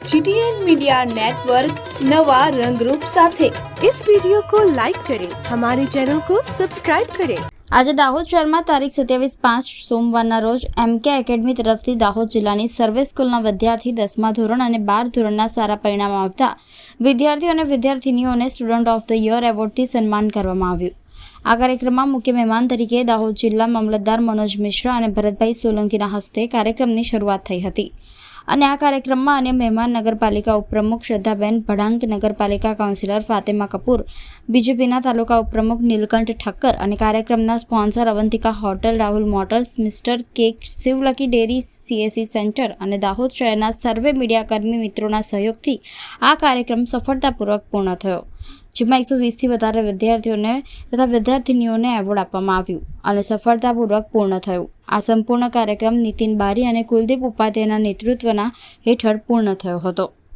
GTN media network नवा रंगरूप સાથે इस वीडियो को लाइक करें हमारे चैनल को सब्सक्राइब करें આજે દાહોદ શહેરમાં તારીખ સત્યાવીસ પાંચ સોમવારના રોજ એમકે એકેડમી તરફથી દાહોદ જિલ્લાની સર્વે સ્કૂલના વિદ્યાર્થી દસમા ધોરણ અને બાર ધોરણના સારા પરિણામ આવતા વિદ્યાર્થીઓ અને વિદ્યાર્થિનીઓને સ્ટુડન્ટ ઓફ ધ યર એવોર્ડથી સન્માન કરવામાં આવ્યું આ કાર્યક્રમમાં મુખ્ય મહેમાન તરીકે દાહોદ જિલ્લા મામલતદાર મનોજ મિશ્રા અને ભરતભાઈ સોલંકીના હસ્તે કાર્યક્રમની શરૂઆત થઈ હતી અને આ કાર્યક્રમમાં અન્ય મહેમાન નગરપાલિકા ઉપપ્રમુખ શ્રદ્ધાબેન ભડાંક નગરપાલિકા કાઉન્સિલર ફાતેમા કપૂર, બીજેપીના તાલુકા ઉપપ્રમુખ નીલકંઠ ઠક્કર અને કાર્યક્રમના sponsor Avantika hotel Rahul motors, mister cake Shivalki dairy, CSC centre અને દાહોદ શહેરના સર્વે મીડિયાકર્મી મિત્રોના સહયોગથી આ કાર્યક્રમ સફળતાપૂર્વક પૂર્ણ થયો, જેમાં એકસો વીસથી વધારે વિદ્યાર્થીઓને તથા વિદ્યાર્થિનીઓને એવોર્ડ આપવામાં આવ્યું અને સફળતાપૂર્વક પૂર્ણ થયું. આ સંપૂર્ણ કાર્યક્રમ નીતિન બારી અને કુલદીપ ઉપાધ્યાયના નેતૃત્વના હેઠળ પૂર્ણ થયો હતો.